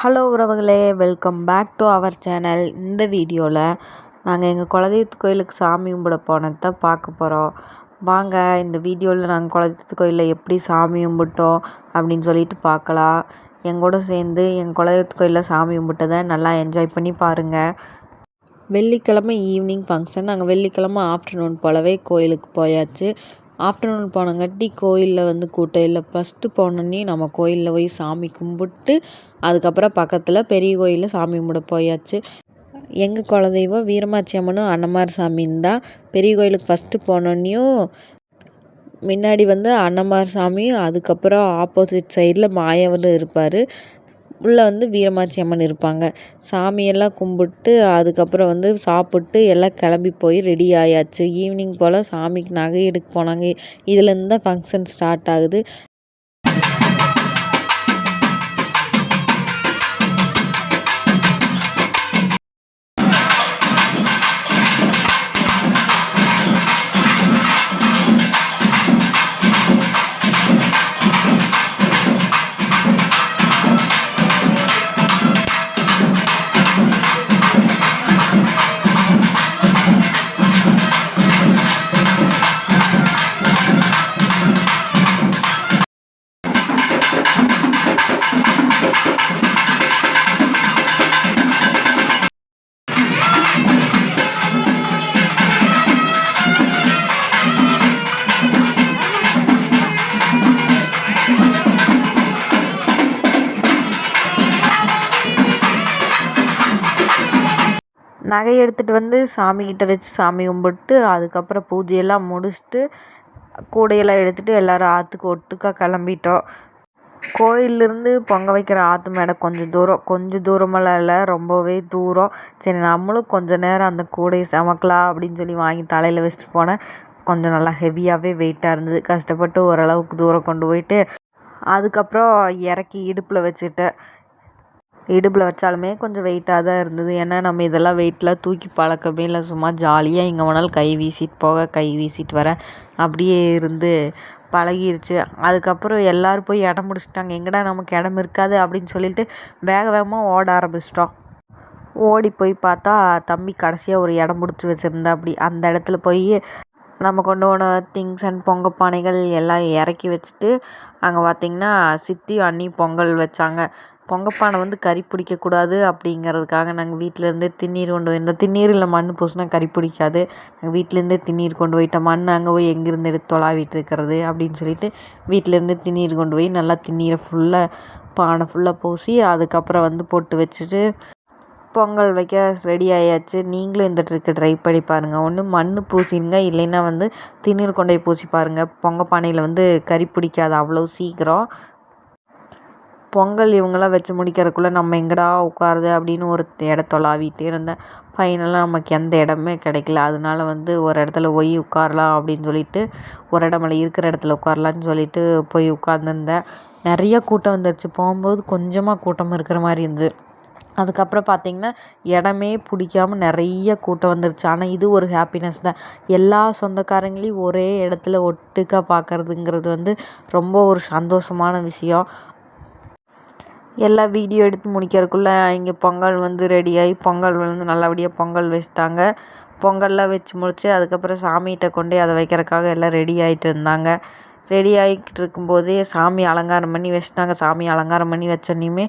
Hello உறவுகளே. Welcome back to our channel இந்த வீடியோவில் நாங்கள் எங்கள் குலதெய்வத்து கோயிலுக்கு சாமி கும்பிட போனதை தான் பார்க்க போகிறோம் வாங்க இந்த வீடியோவில் நாங்கள் குலதெய்வத்து கோயிலில் எப்படி சாமி கும்பிட்டோம் அப்படின்னு சொல்லிட்டு பார்க்கலாம். எங்கூட சேர்ந்து எங்கள் குலதெய்வத்து கோயிலில் சாமி கும்பிட்டதை நல்லா என்ஜாய் பண்ணி பாருங்கள் வெள்ளிக்கிழமை ஈவினிங் ஃபங்க்ஷன் நாங்கள் வெள்ளிக்கிழமை ஆஃப்டர்நூன் போலவே கோயிலுக்கு போயாச்சு. ஆஃப்டர்நூன் போனங்காட்டி கோயிலில் வந்து கூட்டம் இல்லை. ஃபஸ்ட்டு போனோன்னே நம்ம கோயிலில் போய் சாமி கும்பிட்டு அதுக்கப்புறம் பக்கத்தில் பெரிய கோயிலில் சாமி கும்பிட போயாச்சு. எங்கள் குலதெய்வம் வீரமாச்சி அம்மனும் அன்னமார் சாமின்னு தான். பெரிய கோயிலுக்கு ஃபஸ்ட்டு போனோன்னையும் முன்னாடி வந்து அன்னமார் சாமியும் அதுக்கப்புறம் ஆப்போசிட் சைடில் மாயவர் இருப்பார். உள்ளே வந்து வீரமாச்சி அம்மன் இருப்பாங்க. சாமியெல்லாம் கும்பிட்டு அதுக்கப்புறம் வந்து சாப்பிட்டு எல்லாம் கிளம்பி போய் ரெடி ஆயாச்சு. ஈவினிங் போல் சாமிக்கு நகை எடுக்க போனாங்க. இதுலேருந்து தான் ஃபங்க்ஷன் ஸ்டார்ட் ஆகுது. நகை எடுத்துகிட்டு வந்து சாமிக்கிட்ட வச்சு சாமி கும்பிட்டு அதுக்கப்புறம் பூஜையெல்லாம் முடிச்சுட்டு கூடையெல்லாம் எடுத்துகிட்டு எல்லோரும் ஆற்றுக்கு ஒட்டுக்கா கிளம்பிட்டோம். கோயிலேருந்து பொங்க வைக்கிற ஆற்று மேடை கொஞ்சம் தூரம் கொஞ்சம் தூரமெல்லாம் இல்லை ரொம்பவே தூரம். சரி நம்மளும் கொஞ்சம் நேரம் அந்த கூடையை சமக்கலாம் அப்படின்னு சொல்லி வாங்கி தலையில் வச்சுட்டு போனேன். கொஞ்சம் நல்லா ஹெவியாகவே வெயிட்டாக இருந்தது. கஷ்டப்பட்டு ஓரளவுக்கு தூரம் கொண்டு போயிட்டு அதுக்கப்புறம் இறக்கி இடுப்பில் வச்சுட்டேன் இடுப்பில் வச்சாலுமே கொஞ்சம் வெயிட்டாக தான் இருந்தது. ஏன்னா நம்ம இதெல்லாம் வெயிட்லாம் தூக்கி பழக்கமே இல்லை. சும்மா ஜாலியாக எங்கே வேணாலும் கை வீசிட்டு போக கை வீசிட்டு வர அப்படியே இருந்து பழகிருச்சு. அதுக்கப்புறம் எல்லோரும் போய் இடம் பிடிச்சிட்டாங்க. எங்கடா நமக்கு இடம் இருக்காது அப்படின்னு சொல்லிட்டு வேக வேகமாக ஓட ஆரம்பிச்சிட்டோம். ஓடி போய் பார்த்தா தம்பி கடைசியாக ஒரு இடம் பிடிச்சி வச்சுருந்தா அப்படி அந்த இடத்துல போய் நம்ம கொண்டு போன திங்ஸ் அண்ட் பொங்க பானைகள் எல்லாம் இறக்கி வச்சுட்டு அங்கே பார்த்திங்கன்னா சித்தி அண்ணி பொங்கல் வச்சாங்க. பொங்கப்பானை வந்து கறி பிடிக்கக்கூடாது அப்படிங்கிறதுக்காக நாங்கள் வீட்டிலேருந்தே திண்ணீர் கொண்டு போயிருந்தோம் திண்ணீரில் மண் பூசினா கறி பிடிக்காது. நாங்கள் வீட்டிலேருந்தே திண்ணீர் கொண்டு போயிட்டோம். மண் அங்கே போய் எங்கேருந்து எடுத்து தொலாவிட்டு இருக்கிறது அப்படின்னு சொல்லிட்டு வீட்டிலேருந்து திண்ணீர் கொண்டு போய் நல்லா திண்ணீரை ஃபுல்லாக பானை ஃபுல்லாக பூசி அதுக்கப்புறம் வந்து போட்டு வச்சுட்டு பொங்கல் வைக்க ரெடி ஆயாச்சு. நீங்களும் இந்த ட்ரிக்கு ட்ரை பண்ணி பாருங்கள் ஒன்று மண் பூசிடுங்க இல்லைன்னா வந்து திண்ணீர் கொண்டு போய் பூசி பாருங்கள் பொங்க பானையில் வந்து கறி பிடிக்காது அவ்வளோ சீக்கிரம். பொங்கல் இவங்கெல்லாம் வச்சு முடிக்கிறதுக்குள்ளே நம்ம எங்கடா உட்காருது அப்படின்னு ஒரு இடத்த தொலாவிட்டே இருந்தேன். ஃபைனலாக நமக்கு எந்த இடமே கிடைக்கல. அதனால வந்து ஒரு இடத்துல போய் உட்காரலாம் அப்படின்னு சொல்லிட்டு ஒரு இடமல்ல இருக்கிற இடத்துல உட்காரலான்னு சொல்லிட்டு போய் உட்காந்துருந்தேன் நிறைய கூட்டம் வந்துருச்சு. போகும்போது கொஞ்சமாக கூட்டம் இருக்கிற மாதிரி இருந்துச்சு. அதுக்கப்புறம் பார்த்திங்கன்னா இடமே பிடிக்காம நிறைய கூட்டம் வந்துருச்சு. ஆனால் இது ஒரு ஹாப்பினஸ் தான். எல்லா சொந்தக்காரங்களையும் ஒரே இடத்துல ஒட்டுக்கா பார்க்கறதுங்கிறது வந்து ரொம்ப ஒரு சந்தோஷமான விஷயம். எல்லாம் வீடியோ எடுத்து முடிக்கிறதுக்குள்ளே இங்கே பொங்கல் வந்து ரெடியாகி பொங்கல் வந்து நல்லபடியாக பொங்கல் வச்சுட்டாங்க. பொங்கல்லாம் வச்சு முடித்து அதுக்கப்புறம் சாமிகிட்ட கொண்டு அதை வைக்கிறதுக்காக எல்லாம் ரெடி ஆகிட்டு இருந்தாங்க. ரெடி ஆகிக்கிட்டு இருக்கும்போதே சாமி அலங்காரம் பண்ணி வச்சுட்டாங்க. சாமி அலங்காரம் பண்ணி வச்சோன்னையுமே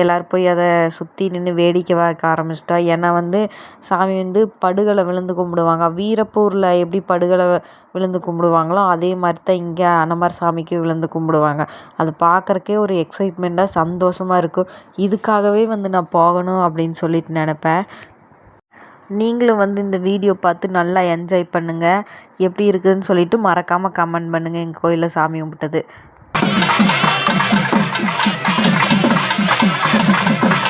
எல்லோரும் போய் அதை சுற்றி நின்று வேடிக்கை பார்க்க ஆரம்பிச்சிட்டா. ஏன்னா வந்து சாமி வந்து படுகளை விழுந்து கும்பிடுவாங்க. வீரப்பூரில் எப்படி படுகளை விழுந்து கும்பிடுவாங்களோ அதே மாதிரி தான் இங்கே அன்னமார் சாமிக்கு விழுந்து கும்பிடுவாங்க. அது பார்க்குறக்கே ஒரு எக்ஸைட்மெண்ட்டாக சந்தோஷமாக இருக்கும். இதுக்காகவே வந்து நான் போகணும் அப்படின்னு சொல்லிட்டு நினப்பேன். நீங்களும் வந்து இந்த வீடியோ பார்த்து நல்லா என்ஜாய் பண்ணுங்கள் எப்படி இருக்குதுன்னு சொல்லிவிட்டு மறக்காமல் கமெண்ட் பண்ணுங்கள் எங்கள் கோயிலில் சாமி கும்பிட்டது. Thank you.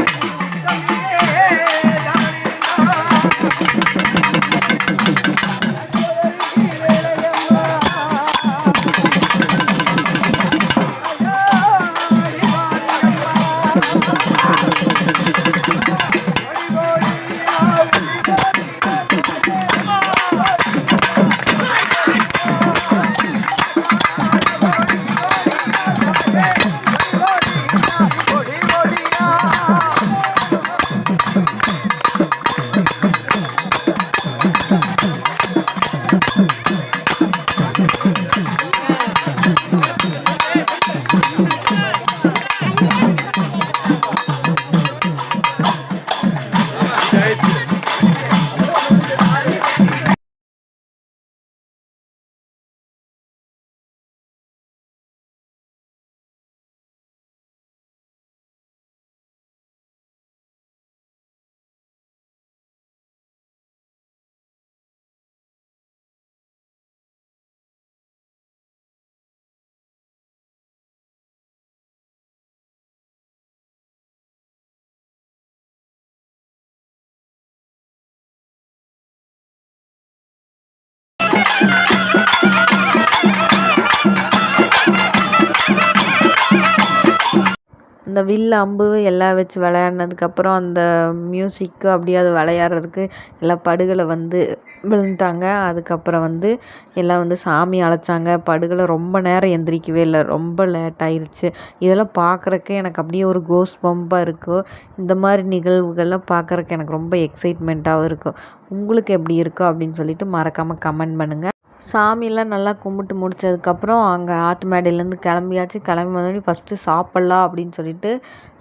அந்த வில் அம்பு எல்லாம் வச்சு விளையாடினதுக்கப்புறம் அந்த மியூசிக்கு அப்படியே அது விளையாடுறதுக்கு எல்லாம் படுகளை வந்து விழுந்துட்டாங்க. அதுக்கப்புறம் வந்து எல்லாம் வந்து சாமி அழைச்சாங்க. படுகளை ரொம்ப நேரம் எந்திரிக்கவே இல்லை. ரொம்ப லேட் ஆயிடுச்சு இதெல்லாம் பார்க்குறக்கே எனக்கு அப்படியே ஒரு கோஸ் பம்பாக இருக்கும் இந்த மாதிரி நிகழ்வுகள்லாம் பார்க்குறக்கு எனக்கு ரொம்ப எக்ஸைட்மெண்ட்டாகவும் இருக்கும் உங்களுக்கு எப்படி இருக்கும் அப்படின்னு சொல்லிட்டு மறக்காமல் கமெண்ட் பண்ணுங்கள் சாமியெல்லாம் நல்லா கும்பிட்டு முடிச்சதுக்கப்புறம் அங்கே ஆற்று மேடையிலேருந்து கிளம்பியாச்சு. கிளம்பி வந்தோடனே ஃபஸ்ட்டு சாப்பிட்லாம் அப்படின்னு சொல்லிட்டு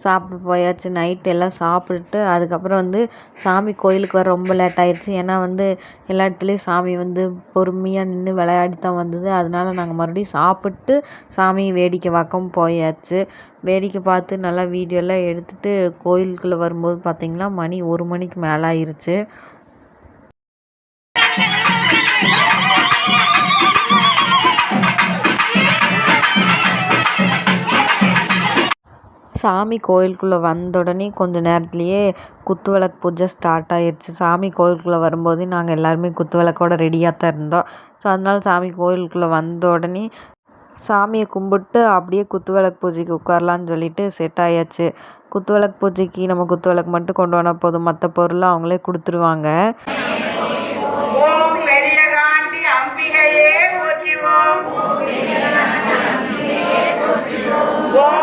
சாப்பிட போயாச்சு. நைட்டு எல்லாம் சாப்பிட்டுட்டு அதுக்கப்புறம் வந்து சாமி கோயிலுக்கு வர ரொம்ப லேட் ஆயிடுச்சு ஏன்னா வந்து எல்லா இடத்துலையும் சாமி வந்து பொறுமையாக நின்று விளையாடி தான் வந்தது. அதனால நாங்கள் மறுபடியும் சாப்பிட்டு சாமி வேடிக்கை பார்க்கவும் போயாச்சு. வேடிக்கை பார்த்து நல்லா வீடியோலாம் எடுத்துகிட்டு கோயிலுக்குள்ளே வரும்போது பார்த்திங்கன்னா மணி ஒரு மணிக்கு மேலே ஆயிடுச்சு சாமி கோயிலுக்குள்ளே வந்த உடனே கொஞ்ச நேரத்துலேயே குத்து விளக்கு பூஜை ஸ்டார்ட் ஆயிடுச்சு சாமி கோயிலுக்குள்ளே வரும்போது நாங்கள் எல்லாருமே குத்து விளக்கோட ரெடியாக தான் இருந்தோம். ஸோ அதனால சாமி கோயிலுக்குள்ளே வந்த உடனே சாமியை கும்பிட்டு அப்படியே குத்து விளக்கு பூஜைக்கு உட்காரலான்னு சொல்லிட்டு செட் ஆயாச்சு. குத்து விளக்கு பூஜைக்கு நம்ம குத்து விளக்கு மட்டும் கொண்டு வந்தால் போதும். மற்ற பொருளை அவங்களே கொடுத்துருவாங்க. அம்பிகையே போற்றிவோம்.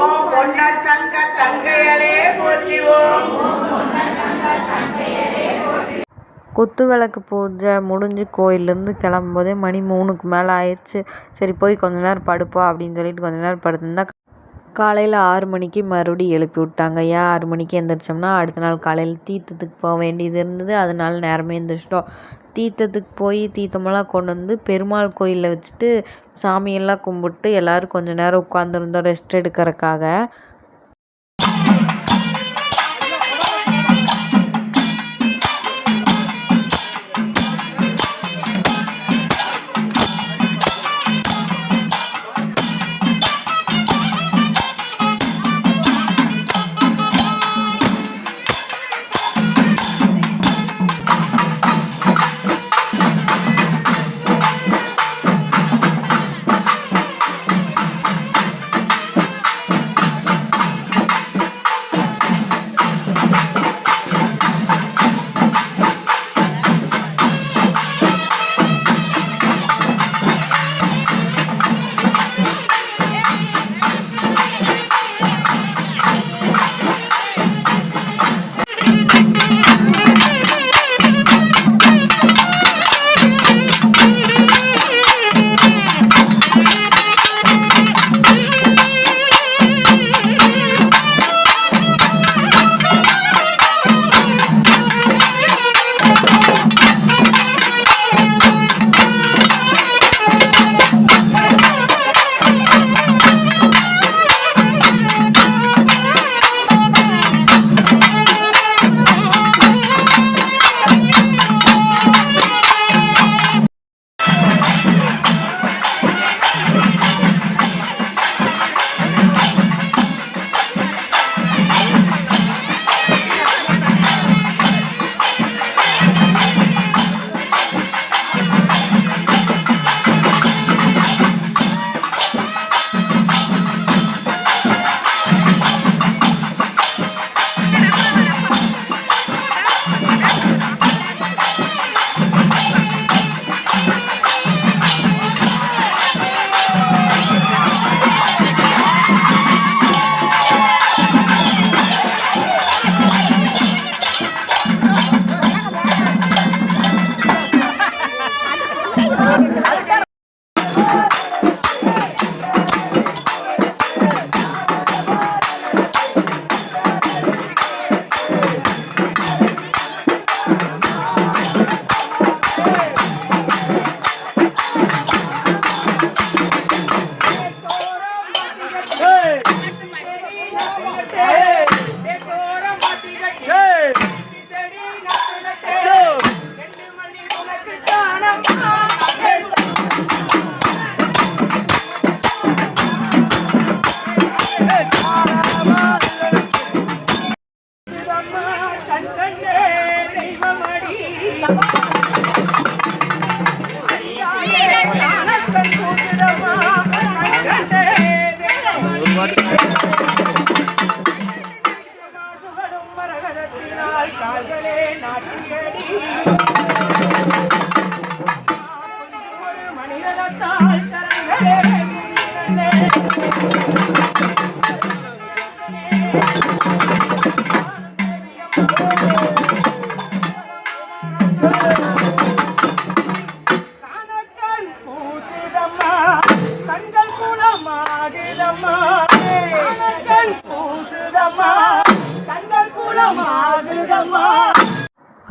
ஓம் சங்க போற்றிவோம். குத்து விளக்கு பூஜை முடிஞ்சு கோயிலேருந்து கிளம்பும்போதே மணி மூணுக்கு மேலே ஆயிடுச்சு. சரி போய் கொஞ்ச நேரம் படுப்போம் அப்படின்னு சொல்லிட்டு கொஞ்ச நேரம் படுத்திருந்தா காலையில் ஆறு மணிக்கு மறுபடியும் எழுப்பி விட்டாங்க ஏன் ஆறு மணிக்கு எழுந்திரிச்சோம்னா அடுத்த நாள் காலையில் தீர்த்தத்துக்கு போக வேண்டியது இருந்தது. அதனால நேரமே எழுந்திரிச்சிட்டோம் தீர்த்தத்துக்கு போய் தீர்த்தமெல்லாம் கொண்டு வந்து பெருமாள் கோயிலில் வச்சுட்டு சாமியெல்லாம் கும்பிட்டு எல்லோரும் கொஞ்ச நேரம் உட்காந்துருந்தோம் ரெஸ்ட் எடுக்கிறதுக்காக.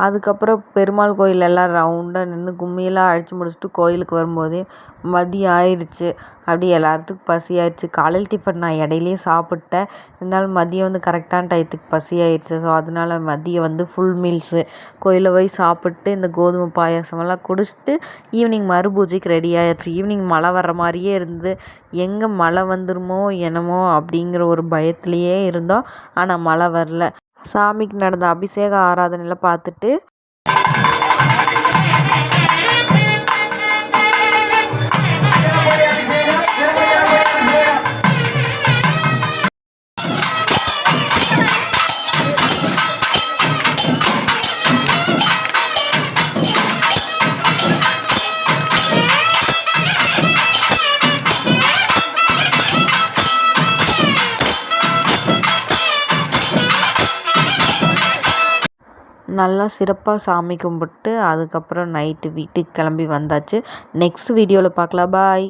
அதுக்கப்புறம் பெருமாள் கோயில் எல்லாம் ரவுண்டாக நின்று கும்மியெல்லாம் அழைச்சி முடிச்சுட்டு கோயிலுக்கு வரும்போதே மதியம் ஆயிடுச்சு அப்படியே எல்லாத்துக்கும் பசியாயிடுச்சு காலையில் டிஃபன் நான் இடையிலேயே சாப்பிட்டேன். இருந்தாலும் மதியம் வந்து கரெக்டான டயத்துக்கு பசியாயிடுச்சு ஸோ அதனால மதியம் வந்து ஃபுல் மீல்ஸு கோயிலில் போய் சாப்பிட்டு இந்த கோதுமை பாயாசமெல்லாம் குடிச்சிட்டு ஈவினிங் மறு பூஜைக்கு ரெடி ஆயிடுச்சு ஈவினிங் மழை வர்ற மாதிரியே இருந்து எங்கே மழை வந்துருமோ என்னமோ அப்படிங்கிற ஒரு பயத்துலேயே இருந்தோம். ஆனால் மழை வரல. சாமிக்கு நடந்த அபிஷேக ஆராதனைலாம் பார்த்துட்டு நல்லா சிறப்பாக சாமி கும்பிட்டு அதுக்கப்புறம் நைட்டு வீட்டுக்கு கிளம்பி வந்தாச்சு. நெக்ஸ்ட் வீடியோவில் பார்க்கலாம் பாய்